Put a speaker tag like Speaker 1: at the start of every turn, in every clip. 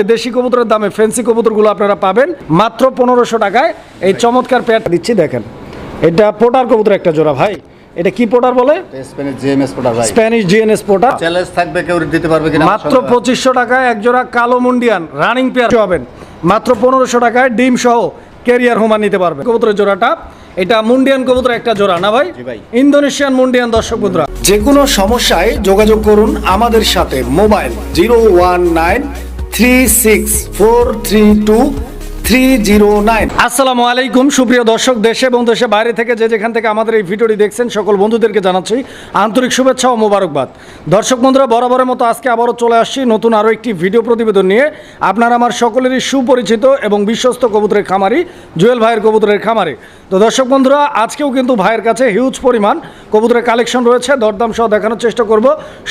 Speaker 1: দেশি কবুতরের দামে ফ্যান্সি কবুতরগুলো আপনারা পাবেন। মাত্র পনেরোশো টাকায় এই চমৎকার পেয়ারটা দিচ্ছি দেখেন। এটা পোটার কবুতর একটা জোড়া ভাই। এটা কি পোটার বলে?
Speaker 2: ভাই।
Speaker 1: Spanish GNS potter.
Speaker 2: চ্যালেঞ্জ থাকবে কেউ দিতে পারবে কিনা
Speaker 1: মাত্র পঁচিশশো টাকায় এক জোড়া কালো মুন্ডিয়ান রানিং পেয়ার হবেন মাত্র পনেরোশো টাকায় ডিম সহ ক্যারিয়ার হোমা নিতে পারবে কবুতরের জোড়াটা এটা মুন্ডিয়ান কবুতর একটা জোড়া না ভাই?
Speaker 2: ভাই।
Speaker 1: ইন্দোনেশিয়ান মুন্ডিয়ান দর্শক বন্ধুরা। যে কোনো সমস্যায় যোগাযোগ করুন আমাদের সাথে mobile zero one nine three six four three two three zero nine আসসালামু আলাইকুম, সুপ্রিয় দর্শক, দেশে এবং দেশে বাইরে থেকে যে যেখান থেকে আমাদের এই ভিডিওটি দেখছেন, সকল বন্ধুদেরকে জানাচ্ছি আন্তরিক শুভেচ্ছা ও মোবারকবাদ। দর্শক বন্ধুরা, বরাবরের মতো আজকে আবারও চলে আসছি নতুন আরও একটি ভিডিও প্রতিবেদন নিয়ে। আপনারা আমার সকলেরই সুপরিচিত এবং বিশ্বস্ত কবুতরের খামারি, জুয়েল ভাইয়ের কবুতরের খামারে। তো দর্শক বন্ধুরা, আজকেও কিন্তু ভাইয়ের কাছে হিউজ পরিমাণ কবুতরের কালেকশন রয়েছে। দরদাম সহ দেখানোর চেষ্টা করব।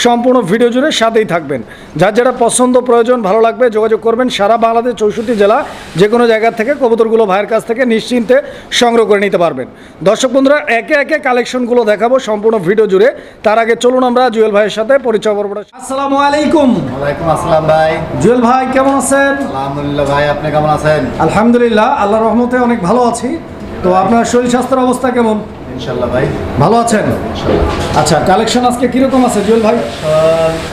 Speaker 1: সম্পূর্ণ ভিডিও জুড়ে সাথেই থাকবেন। যার যেটা পছন্দ প্রয়োজন, ভালো লাগবে, যোগাযোগ করবেন সারা বাংলাদেশ, চৌষট্টি জেলা যে কোনো জায়গা থেকে কবুতরগুলো ভাইয়ের কাছ থেকে নিশ্চিন্তে সংগ্রহ করে নিতে পারবেন। দর্শক বন্ধুরা একে একে কালেকশনগুলো দেখাবো সম্পূর্ণ ভিডিও জুড়ে। তার আগে চলুন আমরা জুয়েল ভাইয়ের সাথে পরিচয় করব। আসসালামু আলাইকুম।
Speaker 2: ওয়ালাইকুম আসসালাম ভাই।
Speaker 1: জুয়েল ভাই কেমন আছেন?
Speaker 2: আলহামদুলিল্লাহ ভাই আপনি কেমন আছেন?
Speaker 1: আলহামদুলিল্লাহ আল্লাহ রহমতে অনেক ভালো আছি। তো আপনার শরীর স্বাস্থ্যের অবস্থা কেমন?
Speaker 2: ইনশাল্লাহ ভাই।
Speaker 1: ভালো আছেন? আচ্ছা কালেকশন আজকে কীরকম আছে জুয়েল ভাই?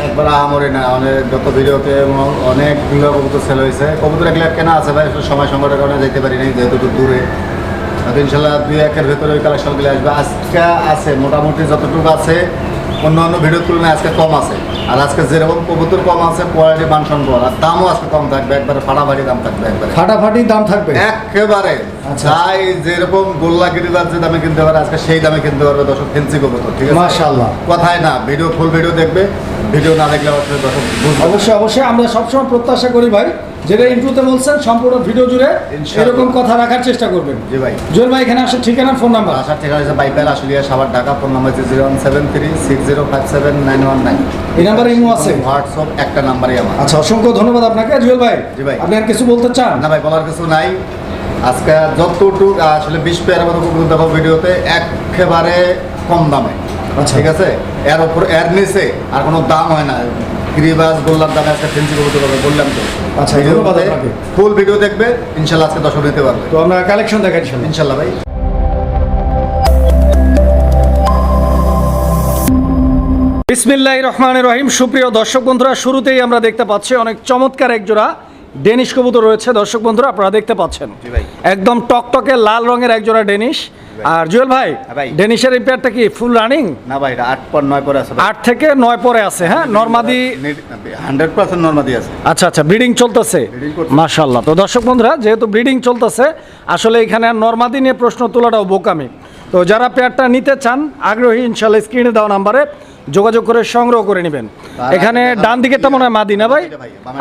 Speaker 2: একবার আমরে না অনেক যত ভিডিওতে এবং অনেকগুলো কবুতর সেল হয়েছে। কবুতর এগুলো কেনা আছে ভাই সময় সংকটের কারণে যেতে পারি নাই যেহেতু দূরে। তো ইনশাল্লাহ দুই একের ভেতরে ওই কালেকশনগুলো আসবে। আজকে আছে মোটামুটি যতটুকু আছে অন্য অন্য ভিডিওর তুলনায় আজকে কম আছে। আর আজকে যেরকম কবুতর কম আছে কোয়ালিটি মানসম্পদ আর দামও আজকে কম থাকবে একবারে ফাটাফাটি দাম থাকবে একবারে।
Speaker 1: ফাটাফাটি দাম থাকবে?
Speaker 2: একেবারে।
Speaker 1: আচ্ছা।
Speaker 2: যাই যেরকম গোল্লা গিরিদার যে দামে কিনতে পারে আজকে সেই দামে কিনতে পারবে দর্শক ফেন্সি কবুতর ঠিক আছে?
Speaker 1: মাশাআল্লাহ।
Speaker 2: কথায় না ভিডিও ফুল ভিডিও দেখবে ভিডিও না দেখলে অবশ্যই দর্শক
Speaker 1: অবশ্যই অবশ্যই আমরা সবসময় প্রত্যাশা করি ভাই যেটা বলছেন সম্পূর্ণ ভিডিও জুড়ে এরকম কথা রাখার চেষ্টা করবেন।
Speaker 2: জি ভাই।
Speaker 1: জুয়েল ভাই এখানে আসার ঠিকানা ফোন নাম্বার
Speaker 2: আসার ঠিকানা হচ্ছে বাইপার আশুলিয়া সাবার ঢাকা ফোন নাম্বার হচ্ছে zero one seven three six zero five seven nine one nine
Speaker 1: এই নাম্বারে ইমো আছে?
Speaker 2: হোয়াটসঅ্যাপ একটা নাম্বারই আমার।
Speaker 1: আচ্ছা অসংখ্য ধন্যবাদ আপনাকে। জুয়েল ভাই
Speaker 2: জি ভাই।
Speaker 1: আপনি আর কিছু বলতে চান?
Speaker 2: না ভাই বলার কিছু নাই। আজকে যতটুকু আসলে বিশ পেয়ার মতো কুকুর ভিডিওতে একেবারে কম দামে।
Speaker 1: আচ্ছা।
Speaker 2: ঠিক আছে? এর উপর এর নিচে আর কোনো দাম হয় না। গিরিবাস গোল্লার দামে আজকে ফেন্সি কবুতর হবে বললাম তো।
Speaker 1: আচ্ছা,
Speaker 2: ফুল ভিডিও দেখবে ইনশাল্লাহ আজকে দর্শক নিতে পারবে।
Speaker 1: তো আমরা কালেকশন দেখাচ্ছি
Speaker 2: ইনশাল্লাহ। ভাই।
Speaker 1: বিসমিল্লাহ রহমান রহিম। সুপ্রিয় দর্শক বন্ধুরা শুরুতেই আমরা দেখতে পাচ্ছি অনেক চমৎকার এক জোড়া ডেনিশ কবুতর রয়েছে। দর্শক বন্ধুরা আপনারা দেখতে পাচ্ছেন। একদম টকটকে লাল রঙের এক জোড়া ডেনিশ আর জুয়েল ভাই
Speaker 2: হ্যাঁ
Speaker 1: ডেনিশের এই পেয়ারটা কি ফুল রানিং
Speaker 2: না ভাই এটা আট পর নয় পরে আছে
Speaker 1: আট থেকে নয় পরে আছে হ্যাঁ? নর্মাদি
Speaker 2: হান্ড্রেড পার্সেন্ট নর্মাদি আছে।
Speaker 1: আচ্ছা আচ্ছা ব্রিডিং চলতেছে। মাশাল্লাহ তো দর্শক বন্ধুরা যেহেতু ব্রিডিং চলতেছে আসলে এখানে নর্মাদি নিয়ে প্রশ্ন তোলাটাও বোকামি। তো যারা পেয়ারটা নিতে চান আগ্রহী ইনশাল্লাহ স্ক্রিনে দেওয়া নাম্বারে যোগাযোগ করে সংগ্রহ করে নেবেন। এখানে ডান দিকেরটা মনে হয় মাদি না ভাই?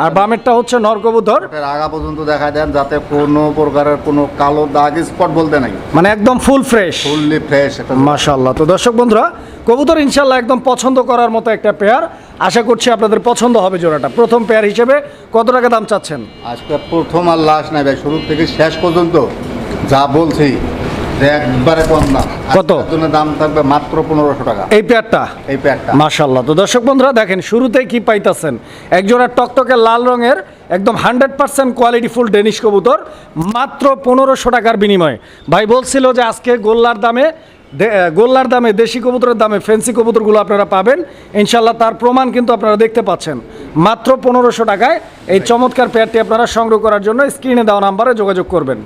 Speaker 1: আর বামেরটা হচ্ছে নরকবুতর।
Speaker 2: ওটার আগা পর্যন্ত দেখা দেন যাতে কোনো প্রকারের কোনো কালো দাগ স্পট বলতে নাই।
Speaker 1: মানে একদম ফুল ফ্রেশ।
Speaker 2: ফুললি ফ্রেশ
Speaker 1: মাশাল্লাহ তো দর্শক বন্ধুরা কবুতর ইনশাল্লাহ একদম পছন্দ করার মতো একটা পেয়ার। আশা করছি আপনাদের পছন্দ হবে জোড়াটা। প্রথম পেয়ার হিসেবে কত টাকা দাম চাচ্ছেন?
Speaker 2: আজকে প্রথম আর লাস্ট নাই ভাই শুরু থেকে শেষ পর্যন্ত যা বলছি একবারে কম দাম।
Speaker 1: কত?
Speaker 2: আজকের দাম থাকবে মাত্র পনেরোশো টাকা।
Speaker 1: এই পেয়ারটা?
Speaker 2: এই প্যাকটা
Speaker 1: মাশাল্লাহ তো দর্শক বন্ধুরা দেখেন শুরুতেই কি পাইতাছেন? একজোড়া টকটকে লাল রঙের একদম hundred percent quality full Danish কবুতর মাত্র পনেরোশো টাকার বিনিময়ে। ভাই বলছিল যে আজকে গোল্লার দামে গোল্লার দামে দেশি কবুতরের দামে ফেন্সি কবুতরগুলো আপনারা পাবেন। ইনশাল্লাহ তার প্রমাণ কিন্তু আপনারা দেখতে পাচ্ছেন। মাত্র পনেরোশো টাকায় এই চমৎকার পেয়ারটি আপনারা সংগ্রহ করার জন্য স্ক্রিনে দেওয়া নাম্বারে যোগাযোগ করবেন।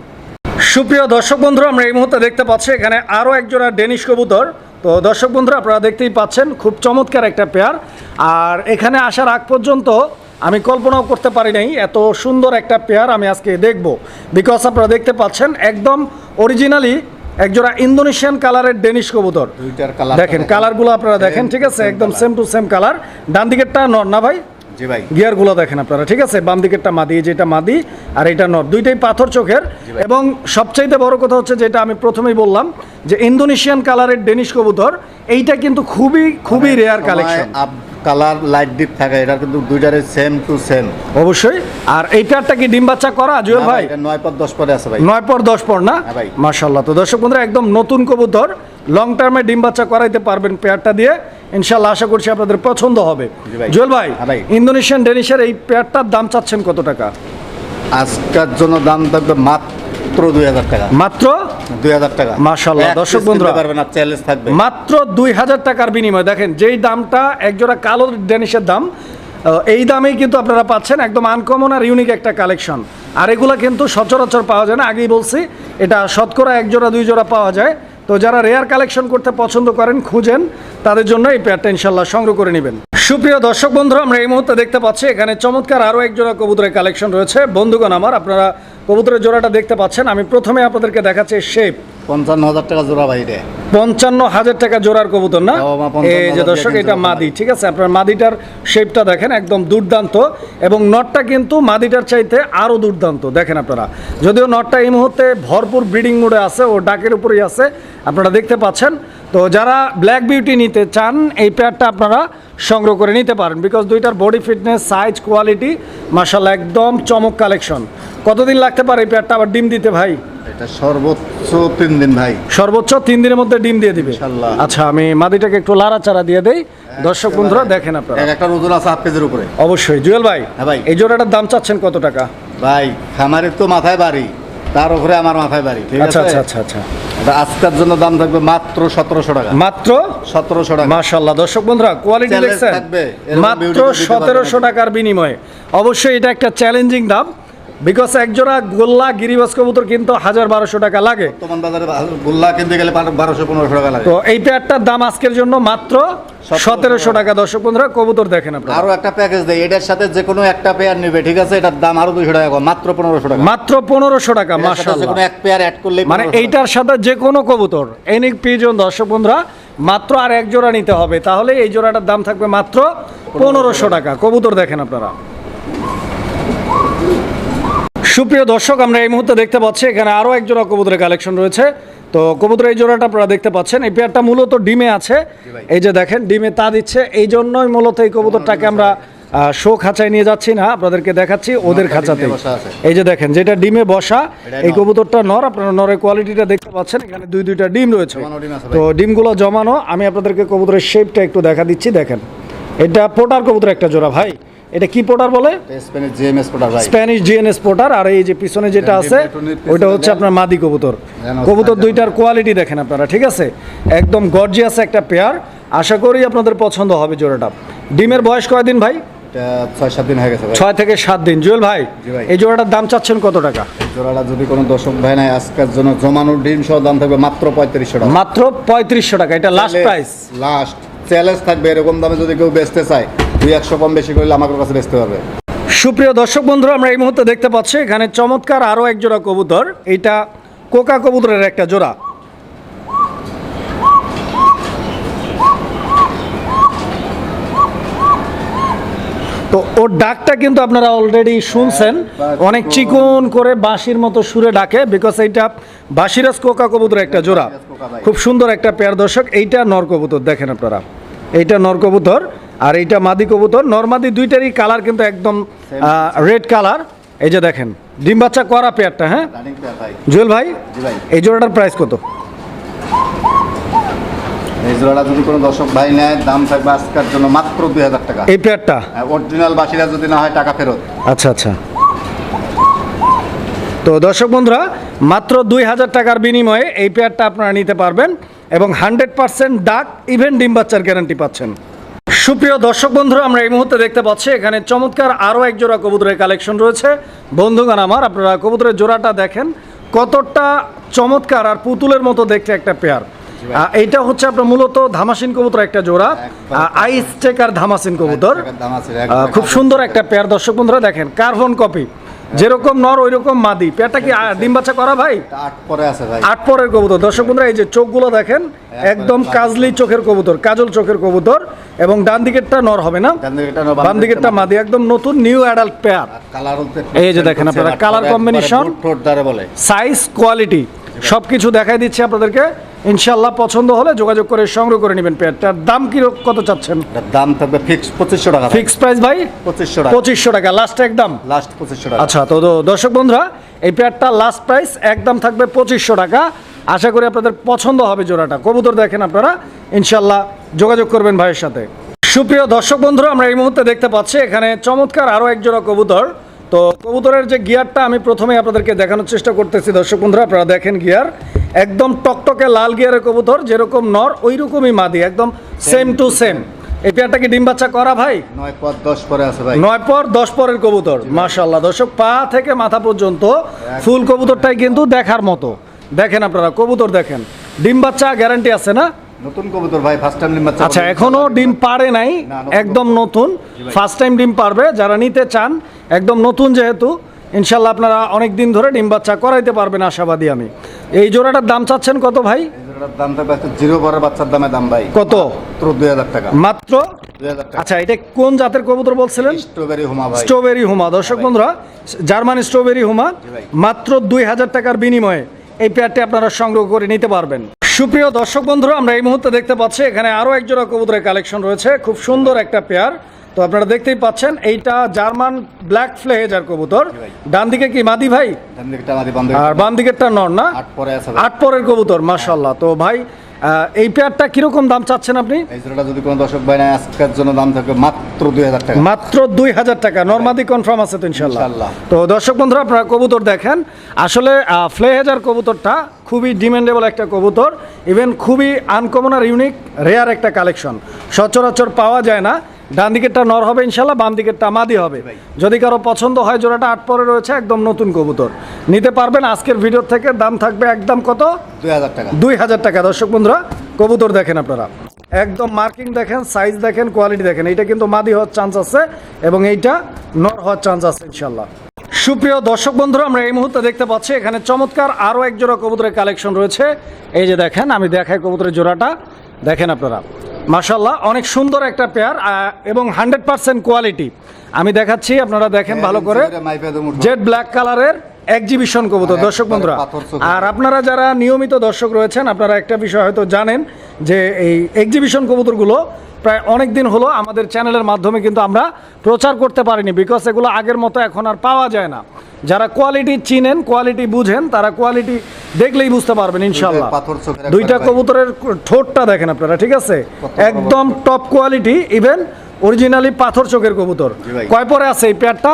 Speaker 1: সুপ্রিয় দর্শক বন্ধুরা আমরা এই মুহূর্তে দেখতে পাচ্ছি এখানে আরও একজোড়া ডেনিশ কবুতর। তো দর্শক বন্ধুরা আপনারা দেখতেই পাচ্ছেন খুব চমৎকার একটা পেয়ার। আর এখানে আসার আগ পর্যন্ত আমি কল্পনাও করতে পারি নাই এত সুন্দর একটা পেয়ার আমি আজকে দেখব। বিকজ আপনারা দেখতে পাচ্ছেন একদম অরিজিনালি একজোড়া ইন্দোনেশিয়ান কালারের ডেনিশ কবুতর। দেখেন কালারগুলো আপনারা দেখেন ঠিক আছে? একদম সেম টু সেম কালার ডান দিকেরটা নর না ভাই?
Speaker 2: জি ভাই।
Speaker 1: গিয়ারগুলো দেখেন আপনারা ঠিক আছে? বাম দিকেরটা মাদি যেটা মাদি আর এটা নর দুইটাই পাথর চোখের। এবং সবচাইতে বড় কথা হচ্ছে যেটা আমি প্রথমেই বললাম যে ইন্দোনেশিয়ান কালারের ডেনিশ কবুতর এইটা কিন্তু খুবই খুবই rare collection
Speaker 2: colour light deep থাকে এটা কিন্তু দুইটারে সেম টু সেম
Speaker 1: অবশ্যই। আর এই পেয়ারটা কি ডিম বাচ্চা করা জুয়েল ভাই
Speaker 2: নয় পর দশ পরে আছে ভাই।
Speaker 1: নয় পর দশ পর না?
Speaker 2: হ্যাঁ ভাই।
Speaker 1: তো দর্শক বন্ধুরা একদম নতুন কবুতর লং টার্মে ডিম বাচ্চা করাইতে পারবেন পেয়ারটা দিয়ে। ইনশাল্লাহ আশা করছি আপনাদের পছন্দ হবে।
Speaker 2: ভাই।
Speaker 1: জুয়েল ভাই
Speaker 2: হ্যাঁ
Speaker 1: ইন্দোনেশিয়ান ডেনিশের এই পেয়ারটার দাম চাচ্ছেন কত টাকা?
Speaker 2: আজকের জন্য দাম থাকবে মাত্র দুই হাজার টাকা।
Speaker 1: মাত্র?
Speaker 2: দুই হাজার টাকা।
Speaker 1: মাশাআল্লাহ,
Speaker 2: এক
Speaker 1: দর্শক বন্ধুরা।
Speaker 2: পারবেন না চ্যালেঞ্জ থাকবে।
Speaker 1: মাত্র দুই হাজার টাকার বিনিময়ে। দেখেন যেই দামটা একজোড়া কালো ডেনিশের দাম এই দামেই কিন্তু আপনারা পাচ্ছেন একদম আনকমন আর ইউনিক একটা কালেকশন আর এগুলা কিন্তু সচরাচর পাওয়া যায় না আগেই বলছি এটা শতকরা এক জোড়া দুই জোড়া পাওয়া যায়। তো যারা রেয়ার কালেকশন করতে পছন্দ করেন, খুঁজেন। তাদের জন্য এই প্যাটটা ইনশাল্লাহ সংগ্রহ করে নেবেন। সুপ্রিয় দর্শক বন্ধুরা, আমরা এই মুহূর্তে দেখতে পাচ্ছি, এখানে চমৎকার আরও এক জোড়া কবুতরের কালেকশন রয়েছে। বন্ধুগণ আমার, আপনারা কবুতরের জোড়াটা দেখতে পাচ্ছেন। আমি প্রথমে আপনাদেরকে দেখাচ্ছি শেপ
Speaker 2: পঞ্চান্ন হাজার টাকা জোড়া বাইরে
Speaker 1: পঞ্চান্ন হাজার টাকা জোড়ার কবুতর না? এই যে দর্শক এটা মাদি ঠিক আছে? আপনার মাদিটার শেপটা দেখেন একদম দুর্দান্ত। এবং নটটা কিন্তু মাদিটার চাইতে আরও দুর্দান্ত দেখেন আপনারা। যদিও নটটা এই মুহূর্তে ভরপুর ব্রিডিং মোডে আছে ও ডাকের উপরেই আছে আপনারা দেখতে পাচ্ছেন। তো যারা ব্ল্যাক বিউটি নিতে চান এই পেয়ারটা আপনারা সংগ্রহ করে নিতে পারেন বিকজ দুইটার বডি ফিটনেস সাইজ কোয়ালিটি মাসাল্লাহ একদম চমক কালেকশন কতদিন লাগতে পারে এই পেয়ারটা আবার ডিম দিতে ভাই?
Speaker 2: এটা সর্বোচ্চ তিন দিন ভাই।
Speaker 1: সর্বোচ্চ তিন দিনের মধ্যে ডিম দিয়ে দিবে। আচ্ছা আমি মাদিটাকে একটু লাড়াচাড়া দিয়ে দেই। দর্শক বন্ধুরা দেখেন আপনারা।
Speaker 2: একটা ওজন আছে কেজির উপরে।
Speaker 1: অবশ্যই। জুয়েল ভাই
Speaker 2: হ্যাঁ ভাই।
Speaker 1: এই জোড়াটার দাম চাচ্ছেন কত টাকা?
Speaker 2: ভাই খামারের তো মাথায় বাড়ি। তার উপরে আমার মাথায় বাড়ি ঠিক
Speaker 1: আচ্ছা
Speaker 2: আছে?
Speaker 1: আচ্ছা আচ্ছা আচ্ছা।
Speaker 2: আজকের জন্য দাম থাকবে মাত্র সতেরোশো টাকা।
Speaker 1: মাত্র?
Speaker 2: সতেরোশো টাকা।
Speaker 1: মাশাল্লাহ দর্শক বন্ধুরা কোয়ালিটি দেখছেন?
Speaker 2: থাকবে।
Speaker 1: মাত্র সতেরোশো। টাকার বিনিময়ে। অবশ্যই এটা একটা চ্যালেঞ্জিং দাম। বিকজ একজোড়া গোল্লা গিরিবাস কবুতর কিন্তু হাজার বারোশো টাকা লাগে।
Speaker 2: বর্তমান বাজারে গোল্লা কিনতে গেলে বারোশো পনেরোশো টাকা লাগে।
Speaker 1: তো এই পেয়ারটার দাম আজকের জন্য মাত্র সতেরোশো টাকা। দর্শক বন্ধুরা কবুতর দেখেন আপনারা।
Speaker 2: আরও একটা প্যাকেজ দেয় এটার সাথে যে কোনো একটা পেয়ার নেবে ঠিক আছে? এটার দাম আরও দুইশো টাকা মাত্র পনেরোশো টাকা।
Speaker 1: মাত্র পনেরোশো টাকা
Speaker 2: কোনো এক পেয়ার অ্যাড করলে
Speaker 1: মানে এইটার সাথে যে কোনো কবুতর এনিক পিজন দর্শক বন্ধুরা মাত্র আর এক জোড়া নিতে হবে। তাহলে এই জোড়াটার দাম থাকবে মাত্র পনেরোশো টাকা। কবুতর দেখেন আপনারা। সুপ্রিয় দর্শক আমরা এই মুহূর্তে দেখতে পাচ্ছি এখানে আরও এক জোড়া কবুতরের কালেকশন রয়েছে। তো কবুতর এই জোড়াটা আপনারা দেখতে পাচ্ছেন। এই পেয়ারটা মূলত ডিমে আছে। এই যে দেখেন ডিমে তা দিচ্ছে। এই জন্যই মূলত এই কবুতরটাকে আমরা শো খাঁচায় নিয়ে যাচ্ছি না আপনাদেরকে দেখাচ্ছি ওদের খাঁচাতে। এই যে দেখেন যেটা ডিমে বসা এই কবুতরটা নর আপনারা নরের কোয়ালিটিটা দেখতে পাচ্ছেন। এখানে দুই দুইটা ডিম রয়েছে। তো ডিমগুলো জমানো। আমি আপনাদেরকে কবুতরের শেপটা একটু দেখা দিচ্ছি দেখেন এটা পোটার কবুতর একটা জোড়া ভাই। এটা কি পোটার বলে? স্প্যানিশ জিএনএস পোটার আর এই যে পিছনে যেটা আছে ওইটা হচ্ছে আপনার মাদি কবুতর। কবুতর দুইটার কোয়ালিটি দেখেন আপনারা ঠিক আছে? একদম গর্জিয়াস একটা পেয়ার আশা করি আপনাদের পছন্দ হবে জোড়াটা। ডিমের বয়স কয়দিন ভাই?
Speaker 2: ছয় সাত দিন হয়ে গেছে
Speaker 1: ছয় থেকে সাত দিন। জুয়েল ভাই এই জোড়াটার দাম চাচ্ছেন কত টাকা?
Speaker 2: জোড়াটা যদি কোনো দর্শক ভাই নাই আজকের জন্য জমানোর ডিম সহ দাম থাকবে মাত্র পঁয়ত্রিশশো টাকা।
Speaker 1: মাত্র পঁয়ত্রিশশো টাকা এটা লাস্ট প্রাইস
Speaker 2: লাস্ট চ্যালেঞ্জ থাকবে এরকম দামে যদি কেউ বেচতে চায় দুই একশো কম বেশি করলে আমার কাছে বেচতে পারবে।
Speaker 1: সুপ্রিয় দর্শক বন্ধুরা আমরা এই মুহূর্তে দেখতে পাচ্ছি এখানে চমৎকার আরও এক জোড়া কবুতর। এটা কোকা কবুতরের একটা জোড়া। তো ওর ডাকটা কিন্তু আপনারা অলরেডি শুনছেন। অনেক চিকন করে বাঁশির মতো সুরে ডাকে বিকজ এইটা বাঁশিরাজ কোকা কবুতর একটা জোড়া। খুব সুন্দর একটা পেয়ার দর্শক এইটা নর কবুতর দেখেন আপনারা। এইটা নর কবুতর। আর এইটা মাদি কবুতর। নরমাদি দুইটারই কালার কিন্তু একদম রেড কালার এই যে দেখেন ডিম বাচ্চা করা পেয়ারটা হ্যাঁ? জুয়েল ভাই
Speaker 2: ভাই।
Speaker 1: এই জোড়াটার প্রাইস কত?
Speaker 2: এই জোড়াটা যদি কোনো দর্শক ভাই নেয় দাম থাকবে আজকের জন্য মাত্র দুই হাজার টাকা।
Speaker 1: এই পেয়ারটা
Speaker 2: অরিজিনাল বাসিরা যদি না হয় টাকা ফেরত।
Speaker 1: আচ্ছা আচ্ছা। তো দর্শক বন্ধুরা মাত্র দুই হাজার টাকার বিনিময়ে এই পেয়ারটা আপনারা নিতে পারবেন এবং হান্ড্রেড পার্সেন্ট ডাক ইভেন ডিম বাচ্চার গ্যারান্টি পাচ্ছেন। সুপ্রিয় দর্শক বন্ধুরা আমরা এই মুহূর্তে দেখতে পাচ্ছি এখানে চমৎকার আরও এক জোড়া কবুতরের কালেকশন রয়েছে। বন্ধুগণ আমার আপনারা কবুতরের জোড়াটা দেখেন কতটা চমৎকার আর পুতুলের মতো দেখতে একটা পেয়ার। এটা এইটা হচ্ছে আপনার মূলত ধামাসিন কবুতর একটা জোড়া আইস টেকার ধামাসিন কবুতর। খুব সুন্দর একটা পেয়ার দর্শক বন্ধুরা দেখেন কার্বন কপি যেরকম নর ওই রকম মাদি। পেয়ারটা কি ডিম বাচ্চা করা ভাই?
Speaker 2: আট পরে আছে ভাই।
Speaker 1: আট পরের কবুতর। দর্শক বন্ধুরা এই যে চোখগুলো দেখেন একদম কাজলি চোখের কবুতর কাজল চোখের কবুতর এবং ডান দিকেরটা নর হবে না?
Speaker 2: ডান দিকেরটা বাম
Speaker 1: দিকেরটা মাদি একদম নতুন নিউ অ্যাডাল্ট পেয়ার এই যে দেখেন আপনারা,
Speaker 2: কালার বলে।
Speaker 1: সাইজ কোয়ালিটি সবকিছু দেখাই দিচ্ছি আপনাদেরকে। ইনশাল্লাহ পছন্দ হলে যোগাযোগ করে সংগ্রহ করে নেবেন পেয়ারটার দাম কি কত চাচ্ছেন?
Speaker 2: দাম থাকবে ফিক্স পঁচিশশো টাকা।
Speaker 1: ফিক্স প্রাইস ভাই?
Speaker 2: পঁচিশশো টাকা।
Speaker 1: পঁচিশশো টাকা লাস্ট একদম
Speaker 2: লাস্ট পঁচিশশো টাকা।
Speaker 1: আচ্ছা তো দর্শক বন্ধুরা এই পেয়ারটা লাস্ট প্রাইস একদম থাকবে পঁচিশশো টাকা। আশা করি আপনাদের পছন্দ হবে জোড়াটা। কবুতর দেখেন আপনারা ইনশাল্লাহ যোগাযোগ করবেন ভাইয়ের সাথে। সুপ্রিয় দর্শক বন্ধুরা আমরা এই মুহূর্তে দেখতে পাচ্ছি এখানে চমৎকার আরও এক জোড়া কবুতর। তো কবুতরের যে গিয়ারটা আমি প্রথমেই আপনাদেরকে দেখানোর চেষ্টা করতেছি দর্শক বন্ধুরা আপনারা দেখেন গিয়ার একদম টকটকে লাল গিয়ারের কবুতর যেরকম নর ওই রকমই মাদি একদম সেম টু সেম এই পেয়ারটা কি ডিম বাচ্চা করা ভাই?
Speaker 2: নয় পর দশ পরে আছে ভাই।
Speaker 1: নয় পর দশ পরের কবুতর মাশাল্লাহ দর্শক পা থেকে মাথা পর্যন্ত ফুল কবুতরটাই কিন্তু দেখার মতো। দেখেন আপনারা কবুতর দেখেন। ডিম বাচ্চা গ্যারান্টি আছে না?
Speaker 2: নতুন কবুতর ভাই ফার্স্ট টাইম বাচ্চা
Speaker 1: আচ্ছা এখনও ডিম পারে নাই একদম নতুন। ফার্স্ট টাইম ডিম পারবে যারা নিতে চান একদম নতুন যেহেতু ইনশাল্লাহ আপনারা অনেক দিন ধরে ডিম বাচ্চা করাইতে পারবেন আশাবাদী আমি। এই জোড়াটার দাম চাচ্ছেন কত ভাই?
Speaker 2: দাম জিরো পরের বাচ্চার দামে দাম ভাই।
Speaker 1: কত?
Speaker 2: দুই হাজার টাকা।
Speaker 1: মাত্র?
Speaker 2: দুই হাজার টাকা।
Speaker 1: আচ্ছা এটা কোন জাতের কবুতর বলছিলেন?
Speaker 2: স্ট্রবেরি হুমা
Speaker 1: স্ট্রবেরি হুমা। দর্শক বন্ধুরা জার্মানি স্ট্রবেরি হুমা। মাত্র দুই হাজার টাকার বিনিময়ে এই পেয়ারটি আপনারা সংগ্রহ করে নিতে পারবেন। সুপ্রিয় দর্শক বন্ধুরা আমরা এই মুহূর্তে দেখতে পাচ্ছি এখানে আরও এক জোড়া কবুতরের কালেকশন রয়েছে। খুব সুন্দর একটা পেয়ার তো আপনারা দেখতেই পাচ্ছেন এইটা জার্মান ব্ল্যাক ফ্লেহেজার কবুতর। ডান দিকে কি মাদি ভাই? আর বাম দিকেরটা নর না?
Speaker 2: আট
Speaker 1: পরের কবুতর মাশাল্লাহ তো ভাই এই পেয়ারটা কীরকম দাম চাচ্ছেন আপনি?
Speaker 2: এই জোড়াটা যদি কোনো দর্শক ভাই নেয় আজকের জন্য দাম থাকবে মাত্র দুই হাজার টাকা।
Speaker 1: মাত্র দুই হাজার টাকা। নর্মাদি কনফার্ম আছে তো ইনশাল্লাহ। তো দর্শক বন্ধুরা আপনারা কবুতর দেখেন। আসলে ফ্লেহেজার কবুতরটা খুবই ডিমান্ডেবল একটা কবুতর। ইভেন খুবই আনকমন আর ইউনিক রেয়ার একটা কালেকশন সচরাচর পাওয়া যায় না। ডান দিকেরটা নর হবে ইনশাল্লাহ বাম দিকেরটা মাদি হবে। যদি কারও পছন্দ হয় জোড়াটা আট পরে রয়েছে একদম নতুন কবুতর। নিতে পারবেন আজকের ভিডিও থেকে দাম থাকবে একদম কত?
Speaker 2: দুই হাজার টাকা।
Speaker 1: দুই হাজার টাকা। দর্শক বন্ধুরা কবুতর দেখেন আপনারা। একদম মার্কিং দেখেন সাইজ দেখেন কোয়ালিটি দেখেন। এইটা কিন্তু মাদি হওয়ার চান্স আছে এবং এইটা নর হওয়ার চান্স আছে ইনশাল্লাহ। সুপ্রিয় দর্শক বন্ধুরা আমরা এই মুহূর্তে দেখতে পাচ্ছি এখানে চমৎকার আরও এক জোড়া কবুতরের কালেকশন রয়েছে। এই যে দেখেন আমি দেখাই কবুতরের জোড়াটা। দেখেন আপনারা। মাশাল্লাহ অনেক সুন্দর একটা পেয়ার এবং হান্ড্রেড পার্সেন্ট কোয়ালিটি আমি দেখাচ্ছি আপনারা দেখেন ভালো করে। জেড ব্ল্যাক কালারের এক্সিবিশন কবুতর।
Speaker 2: আর
Speaker 1: দর্শক বন্ধুরা আর আপনারা যারা নিয়মিত দর্শক রয়েছেন আপনারা একটা বিষয় হয়তো জানেন যে এই এক্সিবিশন কবুতরগুলো প্রায় অনেক দিন হলো আমাদের চ্যানেলের মাধ্যমে কিন্তু আমরা প্রচার করতে পারিনি বিকজ এগুলো আগের মতো এখন আর পাওয়া যায় না। যারা কোয়ালিটি চিনেন কোয়ালিটি বুঝেন তারা কোয়ালিটি দেখলেই বুঝতে পারবেন ইনশাল্লাহ দুইটা কবুতরের ঠোঁটটা দেখেন আপনারা ঠিক আছে? একদম টপ কোয়ালিটি ইভেন অরিজিনালি পাথর চোখের কবুতর। কয় পরে আছে এই পেয়ারটা?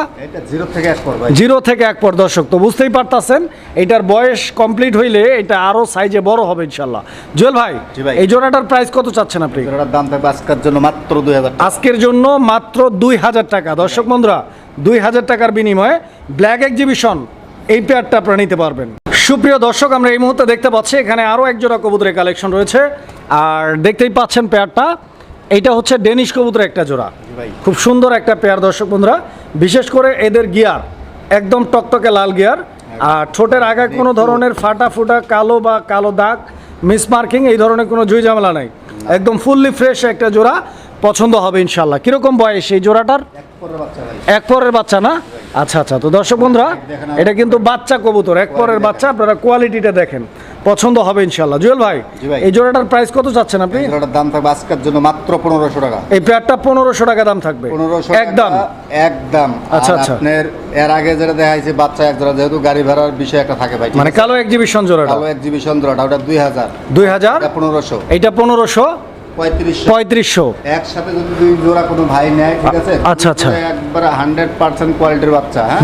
Speaker 2: জিরো থেকে এক পর
Speaker 1: জিরো থেকে এক পর দর্শক তো বুঝতেই পারতাছেন এটার বয়স কমপ্লিট হইলে এটা আরও সাইজে বড় হবে ইনশাল্লাহ জুয়েল ভাই এই জোড়াটার প্রাইস কত চাচ্ছেন আপনি?
Speaker 2: দাম থাকবে আজকের জন্য মাত্র দুই হাজার
Speaker 1: আজকের জন্য মাত্র দুই হাজার টাকা। দর্শক বন্ধুরা দুই হাজার টাকার বিনিময়ে ব্ল্যাক এক্সিবিশন এই পেয়ারটা আপনারা নিতে পারবেন। সুপ্রিয় দর্শক আমরা এই মুহূর্তে দেখতে পাচ্ছি এখানে আরও এক জোড়া কবুতরের কালেকশন রয়েছে। আর দেখতেই পাচ্ছেন পেয়ারটা। এইটা হচ্ছে ডেনিশ কবুতর একটা জোড়া। খুব সুন্দর একটা পেয়ার দর্শক বন্ধুরা। বিশেষ করে এদের গিয়ার একদম টকটকে লাল গিয়ার। আর ঠোঁটের আগায় কোনো ধরনের ফাটা ফুটা কালো বা কালো দাগ মিস মার্কিং এই ধরনের কোনো জুই ঝামেলা নাই। একদম ফুললি ফ্রেশ একটা জোড়া পছন্দ হবে ইনশাল্লাহ কীরকম বয়স এই জোড়াটার?
Speaker 2: এক পরের বাচ্চা
Speaker 1: না? আচ্ছা আচ্ছা। তো দর্শক বন্ধুরা এটা কিন্তু বাচ্চা কবুতর এক পরের বাচ্চা আপনারা কোয়ালিটিটা দেখেন। পছন্দ হবে ইনশাল্লাহ জুয়েল ভাই। এই জোড়াটার প্রাইস কত চাচ্ছেন আপনি?
Speaker 2: জোড়াটার দাম থাকবে আজকের জন্য মাত্র পনেরোশো টাকা।
Speaker 1: এই পেয়ারটা পনেরোশো টাকা দাম থাকবে।
Speaker 2: পনেরোশো
Speaker 1: একদম।
Speaker 2: একদম।
Speaker 1: আচ্ছা, আচ্ছা।
Speaker 2: আপনার এর আগে যেটা দেখাইছে বাচ্চা এক জোড়া যেহেতু গাড়ি ভাড়ার বিষয় একটা থাকে ভাই
Speaker 1: মানে কালো এক্সিবিশন জোড়াটা?
Speaker 2: কালো এক্সিবিশন জোড়াটা ওটা দুই হাজার।
Speaker 1: দুই হাজার?
Speaker 2: এটা পনেরোশো।
Speaker 1: এইটা পনেরোশো?
Speaker 2: পঁয়ত্রিশশো। একসাথে যদি দুই জোড়া কোনো ভাই নেয় ঠিক আছে?
Speaker 1: আচ্ছা, আচ্ছা।
Speaker 2: একবারে হান্ড্রেড পার্সেন্ট কোয়ালিটির বাচ্চা হ্যাঁ?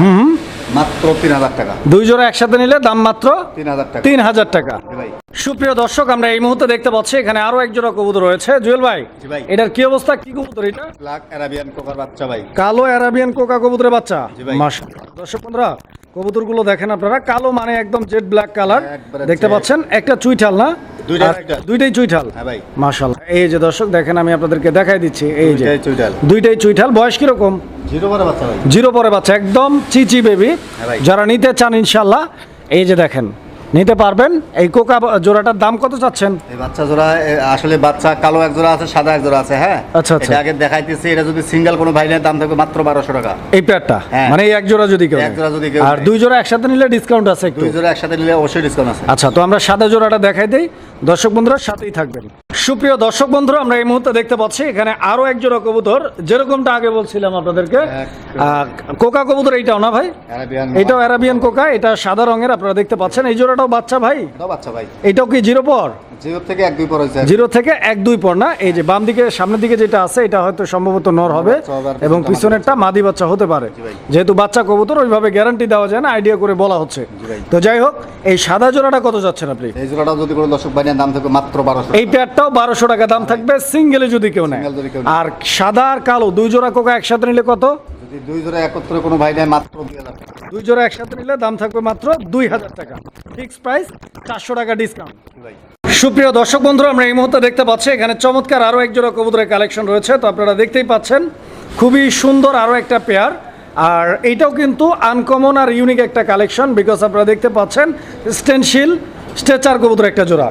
Speaker 2: মাত্র তিন হাজার টাকা।
Speaker 1: দুই জোড়া একসাথে নিলে দাম মাত্র
Speaker 2: তিন হাজার টাকা।
Speaker 1: তিন হাজার টাকা। সুপ্রিয় দর্শক আমরা এই মুহূর্তে দেখতে পাচ্ছি এখানে আরও এক জোড়া কবুতর রয়েছে। জুয়েল ভাই এটার কি অবস্থা? কি কবুতর এটা?
Speaker 2: ব্ল্যাক অ্যারাবিয়ান কোকার বাচ্চা ভাই।
Speaker 1: কালো অ্যারাবিয়ান কোকা কবুতরের বাচ্চা।
Speaker 2: জি ভাই।
Speaker 1: দর্শক বন্ধুরা কবুতরগুলো দেখেন আপনারা কালো মানে একদম জেড ব্ল্যাক কালার দেখতে পাচ্ছেন একটা চুইঠাল না?
Speaker 2: দুইটাই চুইঠাল। হ্যাঁ ভাই।
Speaker 1: এই যে দর্শক দেখেন আমি আপনাদেরকে দেখাই দিচ্ছি। এই যে
Speaker 2: দুইটাই চুইঠাল।
Speaker 1: বয়স কীরকম?
Speaker 2: জিরো বাচ্চা
Speaker 1: পরে একদম চিচি বেবি
Speaker 2: হ্যাঁ।
Speaker 1: যারা নিতে চান ইনশাল্লাহ। এই যে দেখেন নিতে পারবেন। এই কোকা জোড়াটার দাম কত চাচ্ছেন?
Speaker 2: এই বাচ্চা জোড়া আসলে বাচ্চা কালো এক জোড়া আছে সাদা এক জোড়া আছে হ্যাঁ?
Speaker 1: আচ্ছা, আচ্ছা।
Speaker 2: আগে দেখাইতেছি এটা যদি সিঙ্গেল কোনো ভাই নেয় দাম থাকবে মাত্র বারোশো টাকা।
Speaker 1: এই পেয়ারটা
Speaker 2: হ্যাঁ।
Speaker 1: মানে এই এক জোড়া যদি কেউ
Speaker 2: এক জোড়া যদি কেউ
Speaker 1: আর দুই জোড়া একসাথে নিলে ডিসকাউন্ট আছে একটু।
Speaker 2: দুই জোড়া একসাথে নিলে অবশ্যই ডিসকাউন্ট আছে।
Speaker 1: আচ্ছা তো আমরা সাদা জোড়াটা দেখাই দেই। দর্শক বন্ধুরা সাথেই থাকবেন। সুপ্রিয় দর্শক বন্ধুরা আমরা এই মুহূর্তে দেখতে পাচ্ছি এখানে আরও এক জোড়া কবুতর। যেরকমটা আগে বলছিলাম আপনাদেরকে কোকা কবুতর এইটাও না ভাই? এটাও অ্যারাবিয়ান কোকা এটা সাদা রঙের আপনারা দেখতে পাচ্ছেন। এই জোড়াটাও বাচ্চা ভাই?
Speaker 2: এটাও বাচ্চা ভাই।
Speaker 1: এটাও কি জিরো পর?
Speaker 2: জিরো থেকে এক দুই পর
Speaker 1: জিরো থেকে এক দুই পর না? এই যে বাম দিকে সামনের দিকে যেটা আছে এটা হয়তো সম্ভবত নর হবে এবং পিছনেরটা মাদি বাচ্চা হতে পারে। যেহেতু বাচ্চা কবুতর ওইভাবে গ্যারান্টি দেওয়া যায় না আইডিয়া করে বলা হচ্ছে। তো যাই হোক এই সাদা জোড়াটা কত যাচ্ছেন আপনি?
Speaker 2: এই জোড়াটাও যদি কোনো দর্শক বাইনের দাম থাকবে মাত্র বারোশো
Speaker 1: এই পেয়ারটাও বারোশো টাকা দাম থাকবে সিঙ্গেলে যদি কেউ নেয়। আর সাদা আর কালো দুই জোড়া কোকা একসাথে নিলে কত?
Speaker 2: দুই জোড়া একত্রে কোনো ভাই নেয় মাত্র দুই হাজার
Speaker 1: দুই জোড়া একসাথে নিলে দাম থাকবে মাত্র দুই হাজার টাকা। ফিক্স প্রাইস চারশো টাকা ডিসকাউন্ট
Speaker 2: ভাই।
Speaker 1: সুপ্রিয় দর্শক বন্ধুরা আমরা এই মুহূর্তে দেখতে পাচ্ছি এখানে চমৎকার আরও এক জোড়া কবুতরের কালেকশন রয়েছে। তো আপনারা দেখতেই পাচ্ছেন খুবই সুন্দর আরও একটা পেয়ার আর এইটাও কিন্তু আনকমন আর ইউনিক একটা কালেকশন বিকজ আপনারা দেখতে পাচ্ছেন স্টেনশিল স্ট্রেচার কবুতর একটা জোড়া.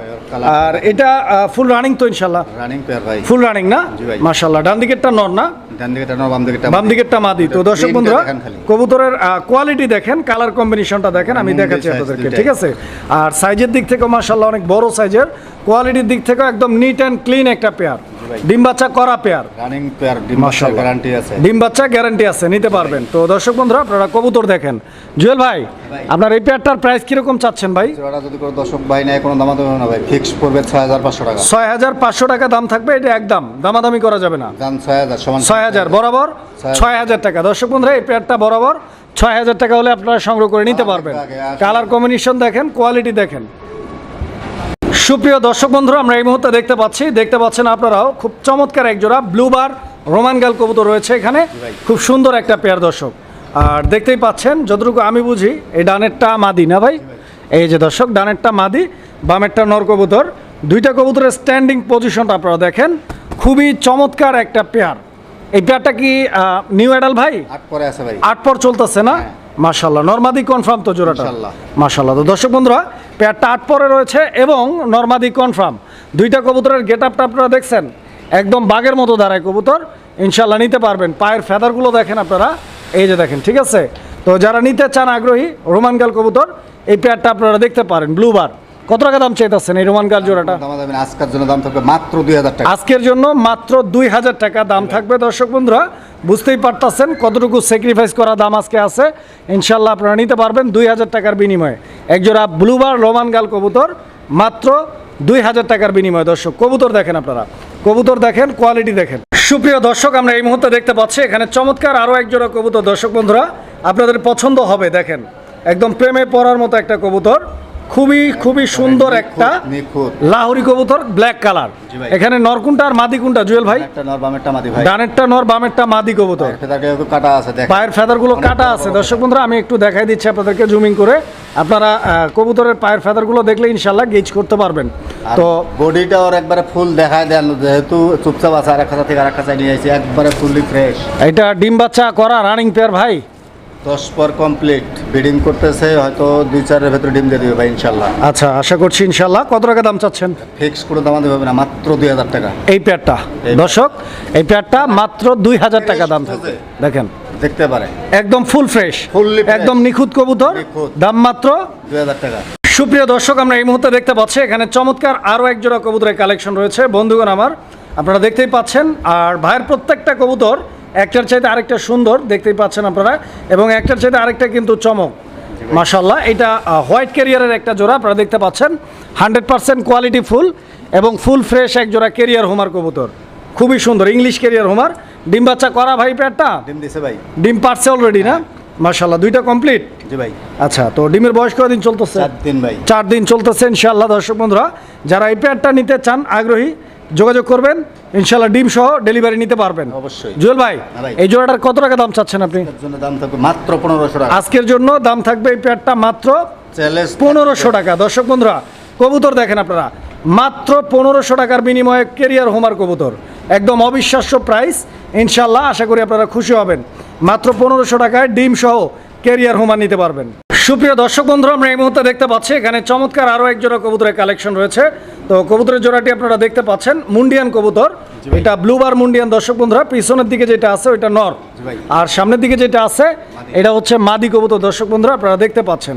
Speaker 1: আর এটা ফুল রানিং তো ইনশাল্লাহ
Speaker 2: রানিং পেয়ার ভাই।
Speaker 1: ফুল রানিং না? মাশাল্লাহ ডান দিকেরটা নর না?
Speaker 2: বাম
Speaker 1: দিকেরটা মাদি। তো দর্শক
Speaker 2: Print
Speaker 1: বন্ধুরা কবুতরের কোয়ালিটি দেখেন কালার কম্বিনেশনটা দেখেন আমি দেখাচ্ছি আপনাদেরকে ঠিক আছে? আর সাইজের দিক থেকেও মাশাল্লাহ অনেক বড় সাইজের কোয়ালিটির দিক থেকেও একদম নিট অ্যান্ড ক্লিন একটা পেয়ার ডিম বাচ্চা করা পেয়ার
Speaker 2: রানিং পেয়ার ডিম
Speaker 1: মাশাআল্লাহ।
Speaker 2: গ্যারান্টি আছে।
Speaker 1: ডিম বাচ্চা গ্যারান্টি আছে নিতে পারবেন। তো দর্শক বন্ধুরা আপনারা কবুতর দেখেন। জুয়েল ভাই। আপনার এই পেয়ারটার প্রাইস কীরকম চাচ্ছেন ভাই?
Speaker 2: জোড়াটা যদি কোনো দর্শক ভাই নেয় কোনো দামা না ভাই। ফিক্স পড়বে ছয় হাজার পাঁচশো টাকা।
Speaker 1: দাম থাকবে এটা একদম দামাদামি করা যাবে না।
Speaker 2: দাম সমান
Speaker 1: হাজার বরাবর?
Speaker 2: ছয়
Speaker 1: হাজার টাকা। দর্শক বন্ধুরা এই পেয়ারটা বরাবর ছয় হাজার টাকা হলে আপনারা সংগ্রহ করে নিতে পারবেন। কালার কম্বিনেশন দেখেন কোয়ালিটি দেখেন। সুপ্রিয় দর্শক বন্ধুরা আমরা এই মুহূর্তে দেখতে পাচ্ছি দেখতে পাচ্ছেন আপনারাও খুব চমৎকার এক জোড়া ব্লুবার রোমান গাল কবুতর রয়েছে এখানে। খুব সুন্দর একটা পেয়ার দর্শক। আর দেখতেই পাচ্ছেন যতটুকু আমি বুঝি এই ডানেরটা মাদি না ভাই? এই যে দর্শক ডানেরটা মাদি বামেরটা নর কবুতর। দুইটা কবুতরের স্ট্যান্ডিং পজিশনটা আপনারা দেখেন। খুবই চমৎকার একটা পেয়ার এই পেয়ারটা কি নিউ অ্যাডাল ভাই?
Speaker 2: আট পরে আছে ভাই।
Speaker 1: আট পর চলতেছে না? মাশাল্লাহ নর্মাদি কনফার্ম তো জোড়াটা। মাশাল্লাহ তো দর্শক বন্ধুরা পেয়ারটা আট পরে রয়েছে এবং নর্মাদি কনফার্ম দুইটা কবুতরের গেট আপটা আপনারা দেখছেন? একদম বাঘের মতো দাঁড়ায় কবুতর। ইনশাল্লাহ নিতে পারবেন। পায়ের ফেদারগুলো দেখেন আপনারা। এই যে দেখেন ঠিক আছে? তো যারা নিতে চান আগ্রহী রোমান গাল কবুতর এই পেয়ারটা আপনারা দেখতে পারেন ব্লু ব্লুবার কত টাকা দাম চাইতেছেন এই রোমান গাল জোড়াটা?
Speaker 2: আজকের জন্য দাম থাকবে মাত্র দুই হাজার টাকা।
Speaker 1: আজকের জন্য মাত্র দুই হাজার টাকা দাম থাকবে। দর্শক বন্ধুরা বুঝতেই পারতেছেন কতটুকু স্যাক্রিফাইস করা দাম আজকে আছে। ইনশাল্লাহ আপনারা নিতে পারবেন দুই হাজার টাকার বিনিময়ে। একজোড়া ব্লুবার রোমান গাল কবুতর মাত্র দুই হাজার টাকার বিনিময়ে। দর্শক কবুতর দেখেন আপনারা। কবুতর দেখেন কোয়ালিটি দেখেন। সুপ্রিয় দর্শক আমরা এই মুহূর্তে দেখতে পাচ্ছি এখানে চমৎকার আরও একজোড়া কবুতর। দর্শক বন্ধুরা আপনাদের পছন্দ হবে দেখেন। একদম প্রেমে পড়ার মতো একটা কবুতর। খুবই খুবই সুন্দর একটা লাহোরি কবুতর ব্ল্যাক কালার। এখানে নরকুনটা আর মাদি কোনটা জুয়েল ভাই?
Speaker 2: নর
Speaker 1: ডানেরটা নর বামেরটা মাদি কবুতর। পায়ের ফেদারগুলো
Speaker 2: অনেক
Speaker 1: কাটা আছে। দর্শক বন্ধুরা আমি একটু দেখাই দিচ্ছি আপনাদেরকে জুমিং করে। আপনারা কবুতরের পায়ের ফেদারগুলো দেখলে ইনশাল্লাহ গেজ করতে পারবেন। তো
Speaker 2: বডিটা ওর একবারে ফুল দেখায় দেন যেহেতু চুপচাপ আছে আর এক থেকে আর এক নিয়ে আসি একবারে ফুললি ফ্রেশ
Speaker 1: এটা ডিম বাচ্চা করা রানিং পেয়ার ভাই।
Speaker 2: দশ পর কমপ্লিট ব্রিডিং করতেছে হয়তো দুই চারের ভেতরে ডিম দিয়ে দিবে ভাই ইনশাল্লাহ।
Speaker 1: আচ্ছা আশা করছি ইনশাল্লাহ। কত টাকা দাম চাচ্ছেন?
Speaker 2: ফিক্স করে দাম দেবে না মাত্র দুই হাজার টাকা।
Speaker 1: এই পেয়ারটা
Speaker 2: এই
Speaker 1: দর্শক এই পেয়ারটা মাত্র দুই হাজার টাকা দাম থাকবে। দেখেন।
Speaker 2: দেখতে পারে।
Speaker 1: একদম ফুল ফ্রেশ। একদম নিখুঁত কবুতর। দাম মাত্র
Speaker 2: দুই হাজার টাকা।
Speaker 1: সুপ্রিয় দর্শক আমরা এই মুহূর্তে দেখতে পাচ্ছি এখানে চমৎকার আরও এক জোড়া কবুতরের কালেকশন রয়েছে। বন্ধুগণ আমার আপনারা দেখতেই পাচ্ছেন আর ভাইয়ের প্রত্যেকটা কবুতর একটার চাইতে আরেকটা সুন্দর দেখতেই পাচ্ছেন আপনারা। এবং একটার চাইতে আরেকটা কিন্তু চমক। মাশাল্লাহ এটা হোয়াইট ক্যারিয়ারের একটা জোড়া আপনারা দেখতে পাচ্ছেন। হান্ড্রেড পার্সেন্ট কোয়ালিটি ফুল এবং ফুল ফ্রেশ এক জোড়া কেরিয়ার হোমার কবুতর। খুবই সুন্দর ইংলিশ কেরিয়ার হোমার। ডিম বাচ্চা করা ভাই প্যাটটা
Speaker 2: ডিম দিছে ভাই।
Speaker 1: ডিম পারছে অলরেডি না? মাশাল্লাহ দুইটা কমপ্লিট
Speaker 2: জি ভাই।
Speaker 1: আচ্ছা তো ডিমের বয়স কদিন চলতেছে?
Speaker 2: চার দিন ভাই।
Speaker 1: চার দিন চলতেছে ইনশাল্লাহ দর্শক বন্ধুরা। যারা এই পেয়ারটা নিতে চান আগ্রহী যোগাযোগ করবেন ইনশাল্লাহ ডিম সহ ডেলিভারি নিতে পারবেন।
Speaker 2: অবশ্যই।
Speaker 1: জুয়েল ভাই এই জোড়াটার কত টাকা দাম চাচ্ছেন আপনি?
Speaker 2: দাম থাকবে মাত্র পনেরোশো টাকা।
Speaker 1: আজকের জন্য দাম থাকবে এই পেয়ারটা মাত্র পনেরোশো টাকা। দর্শক বন্ধুরা কবুতর দেখেন আপনারা মাত্র পনেরোশো টাকার বিনিময়ে কেরিয়ার হোমার কবুতর। একদম অবিশ্বাস্য প্রাইস ইনশাল্লাহ আশা করি আপনারা খুশি হবেন। মাত্র পনেরোশো টাকায় ডিম সহ কেরিয়ার হোমার নিতে পারবেন। সুপ্রিয় দর্শক বন্ধুরা আমরা এই মুহূর্তে দেখতে পাচ্ছি এখানে চমৎকার আরও এক জোড়া কবুতরের কালেকশন রয়েছে। তো কবুতরের জোড়াটি আপনারা দেখতে পাচ্ছেন মুন্ডিয়ান কবুতর। এটা ব্লুবার মুন্ডিয়ান দর্শক বন্ধুরা পিছনের দিকে যেটা আছে ওইটা নর। আর সামনের দিকে যেটা আছে এটা হচ্ছে মাদি কবুতর দর্শক বন্ধুরা আপনারা দেখতে পাচ্ছেন।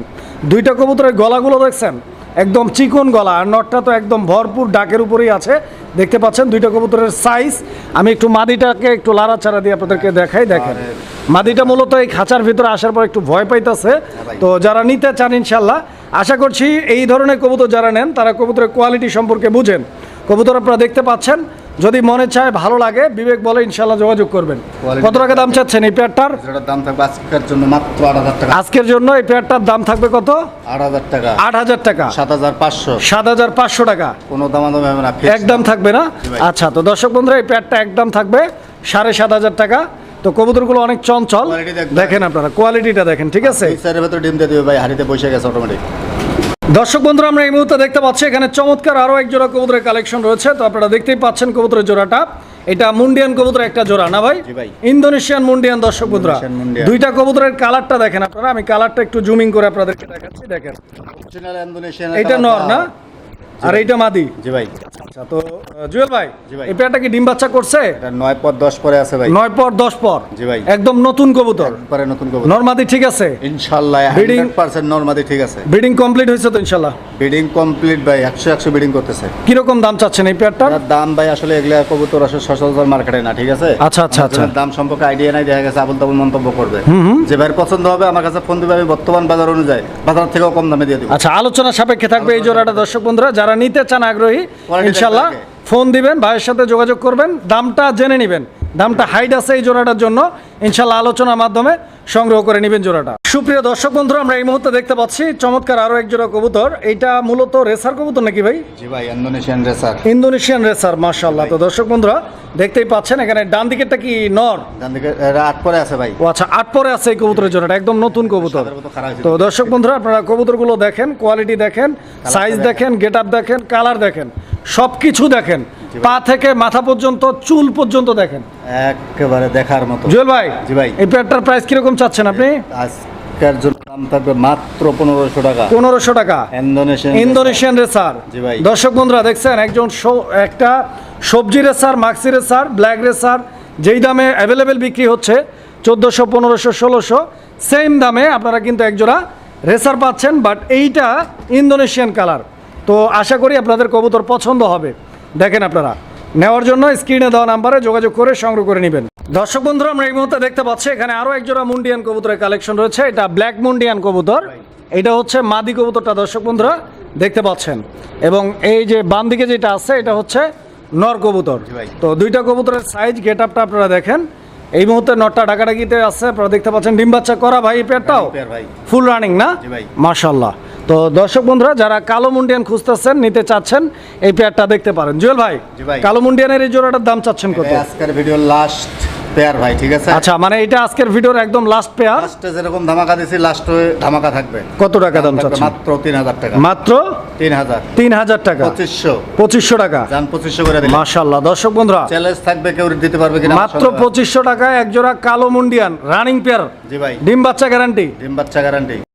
Speaker 1: দুইটা কবুতরের গলাগুলো দেখছেন একদম চিকন গলা আর নটটা তো একদম ভরপুর ডাকের উপরেই আছে। দেখতে পাচ্ছেন দুইটা কবুতরের সাইজ আমি একটু মাদিটাকে একটু লাড়াচাড়া দিয়ে আপনাদেরকে দেখাই দেখেন। মাদিটা মূলত এই খাঁচার ভিতরে আসার পর একটু ভয় পাইতেছে। তো যারা নিতে চান ইনশাল্লাহ আশা করছি এই ধরনের কবুতর যারা নেন তারা কবুতরের কোয়ালিটি সম্পর্কে বুঝেন। কবুতর আপনারা দেখতে পাচ্ছেন যদি মনে চায় ভালো লাগে বিবেক বলে ইনশাল্লাহ যোগাযোগ করবেন। কত টাকা দাম চাচ্ছেন এই পেয়ারটার?
Speaker 2: দাম থাকবে আজকের জন্য মাত্র আট হাজার টাকা।
Speaker 1: আজকের জন্য এই পেয়ারটার দাম থাকবে কত?
Speaker 2: আট হাজার টাকা।
Speaker 1: আট হাজার টাকা।
Speaker 2: সাত হাজার পাঁচশো।
Speaker 1: সাত হাজার পাঁচশো টাকা।
Speaker 2: কোনো দাম হবে না
Speaker 1: একদম থাকবে না? আচ্ছা তো দর্শক বন্ধুরা এই প্যাডটা একদম থাকবে সাড়ে সাত হাজার টাকা। তো কবুতরগুলো অনেক চঞ্চল। দেখেন আপনারা কোয়ালিটিটা দেখেন ঠিক আছে?
Speaker 2: ডিম দিয়ে দিবে ভাই হাড়িতে বসে গেছে অটোমেটিক
Speaker 1: দর্শক বন্ধুরা আমরা এই মুহূর্তে দেখতে পাচ্ছি এখানে চমৎকার আরও এক জোড়া কবুতরের কালেকশন রয়েছে। তো আপনারা দেখতেই পাচ্ছেন কবুতরের জোড়াটা। এটা মুন্ডিয়ান কবুতরের একটা জোড়া না ভাই? ইন্দোনেশিয়ান মুন্ডিয়ান দর্শক বন্ধুরা। দুইটা কবুতরের কালারটা দেখেন আপনারা। আমি কালারটা একটু জুমিং করে আপনাদেরকে দেখাচ্ছি দেখেন। এটা নর না? আর এইটা মাদি।
Speaker 2: জি ভাই।
Speaker 1: আচ্ছা তো জুয়েল ভাই এই পেয়ারটা কি ডিম বাচ্চা করছে?
Speaker 2: এটা পর দশ পরে আছে ভাই।
Speaker 1: পর দশ পর?
Speaker 2: জি ভাই।
Speaker 1: একদম নতুন কবুতর?
Speaker 2: পরে নতুন কবুতর।
Speaker 1: নর্মাদি ঠিক আছে?
Speaker 2: নর্মাদি ঠিক আছে।
Speaker 1: ব্রিডিং কমপ্লিট হয়েছে তো
Speaker 2: বিডিং কমপ্লিট ভাই বিডিং করতেছে।
Speaker 1: দাম চাচ্ছেন এই পেয়ারটার?
Speaker 2: দাম ভাই আসলে এগুলা কবুতর আসলে সচরাচর মার্কেটে না ঠিক আছে?
Speaker 1: আচ্ছা, আচ্ছা, আচ্ছা।
Speaker 2: দাম সম্পর্কে আইডিয়া নাই দেখা গেছে আবুল তাবুল মন্তব্য করবে। যে ভাইয়ের পছন্দ হবে আমার কাছে ফোন দিবে আমি বর্তমান বাজার অনুযায়ী বাজার থেকেও কম দামে দিয়ে দিব।
Speaker 1: আচ্ছা আলোচনা সাপেক্ষে থাকবে এই জোড়াটা দর্শক বন্ধুরা যারা নিতে চান আগ্রহী ইনশাল্লাহ ফোন দিবেন ভাইয়ের সাথে যোগাযোগ করবেন। দামটা জেনে নেবেন। দামটা হাইট আছে এই জোড়াটার জন্য। ইনশাল্লাহ আলোচনার মাধ্যমে সংগ্রহ করে নেবেন জোড়াটা। সুপ্রিয় দর্শক বন্ধুরা আমরা এই মুহূর্তে দেখতে পাচ্ছি চমৎকার আরও এক জোড়া কবুতর। এইটা মূলত রেসার কবুতর নাকি ভাই?
Speaker 2: জি ভাই ইন্দোনেশিয়ান রেসার।
Speaker 1: ইন্দোনেশিয়ান রেসার মাশাল্লাহ তো দর্শক বন্ধুরা দেখতেই পাচ্ছেন এখানে ডান দিকেরটা কি নর?
Speaker 2: ডান দিকে আট পরে আছে ভাই।
Speaker 1: ও আচ্ছা আট পরে আছে এই কবুতরের জোড়াটা একদম নতুন কবুতর। তো দর্শক বন্ধুরা আপনারা কবুতরগুলো দেখেন কোয়ালিটি দেখেন সাইজ দেখেন। গেট আপ দেখেন কালার দেখেন সব কিছু দেখেন পা থেকে মাথা পর্যন্ত চুল পর্যন্ত দেখেন।
Speaker 2: একেবারে দেখার মতো।
Speaker 1: জুয়েল ভাই
Speaker 2: জি ভাই।
Speaker 1: এই প্যাডটার প্রাইস কীরকম চাচ্ছেন আপনি?
Speaker 2: আজকের জন্য দাম থাকবে মাত্র পনেরোশো টাকা।
Speaker 1: পনেরোশো টাকা।
Speaker 2: Indonesian
Speaker 1: Indonesian racer.
Speaker 2: জি ভাই।
Speaker 1: দর্শক বন্ধুরা দেখছেন একজন একটা সবজি racer maxi racer black racer যেই দামে অ্যাভেলেবেল বিক্রি হচ্ছে চোদ্দোশো পনেরোশো ষোলোশো সেম দামে আপনারা কিন্তু একজোড়া রেসার পাচ্ছেন বাট এইটা ইন্দোনেশিয়ান কালার। তো আশা করি আপনাদের কবুতর পছন্দ হবে। দেখেন আপনারা নেওয়ার জন্য স্ক্রিনে দেওয়া নাম্বারে যোগাযোগ করে সংগ্রহ করে নেবেন। দর্শক বন্ধুরা আমরা এই মুহূর্তে দেখতে পাচ্ছি এখানে আরও একজোড়া মুন্ডিয়ান কবুতরের কালেকশন রয়েছে। এটা ব্ল্যাক মুন্ডিয়ান কবুতর। এটা হচ্ছে মাদি কবুতরটা দর্শক বন্ধুরা দেখতে পাচ্ছেন। এবং এই যে বাম দিকে যেটা আছে এটা হচ্ছে নর কবুতর। তো দুইটা কবুতরের সাইজ গেট আপটা আপনারা দেখেন। এই মুহূর্তে নটটা ডাকাডাকিতে আছে আপনারা দেখতে পাচ্ছেন ডিম বাচ্চা করা ভাই পেয়ারটাও। ফুল রানিং না। মাশাল্লাহ তো দর্শক বন্ধুরা যারা কালো মুন্ডিয়ান খুঁজতেছেন নিতে চাচ্ছেন এই পেয়ারটা দেখতে পারেন। জুয়েল ভাই
Speaker 2: ভাই।
Speaker 1: কালো মুন্ডিয়ানের এই জোড়াটার দাম চাচ্ছেন কত?
Speaker 2: আজকের ভিডিও লাস্ট পেয়ার ভাই ঠিক আছে?
Speaker 1: আচ্ছা মানে এটা আজকের ভিডিওর একদম লাস্ট পেয়ার
Speaker 2: লাস্টে যেরকম ধামাকা দিছি লাস্ট ধামাকা থাকবে।
Speaker 1: কত টাকা দাম চাচ্ছেন?
Speaker 2: মাত্র তিন হাজার টাকা।
Speaker 1: মাত্র?
Speaker 2: তিন হাজার।
Speaker 1: তিন হাজার টাকা।
Speaker 2: পঁচিশশো।
Speaker 1: পঁচিশশো টাকা।
Speaker 2: যান পঁচিশশো করে দিলে
Speaker 1: মাশাল্লাহ দর্শক বন্ধুরা
Speaker 2: চ্যালেঞ্জ থাকবে কেউ দিতে পারবে কিনা?
Speaker 1: মাত্র পঁচিশশো টাকায় এক জোড়া কালো মুন্ডিয়ান রানিং পেয়ার
Speaker 2: জি ভাই।
Speaker 1: ডিম বাচ্চা গ্যারান্টি
Speaker 2: ডিম বাচ্চা গ্যারান্টি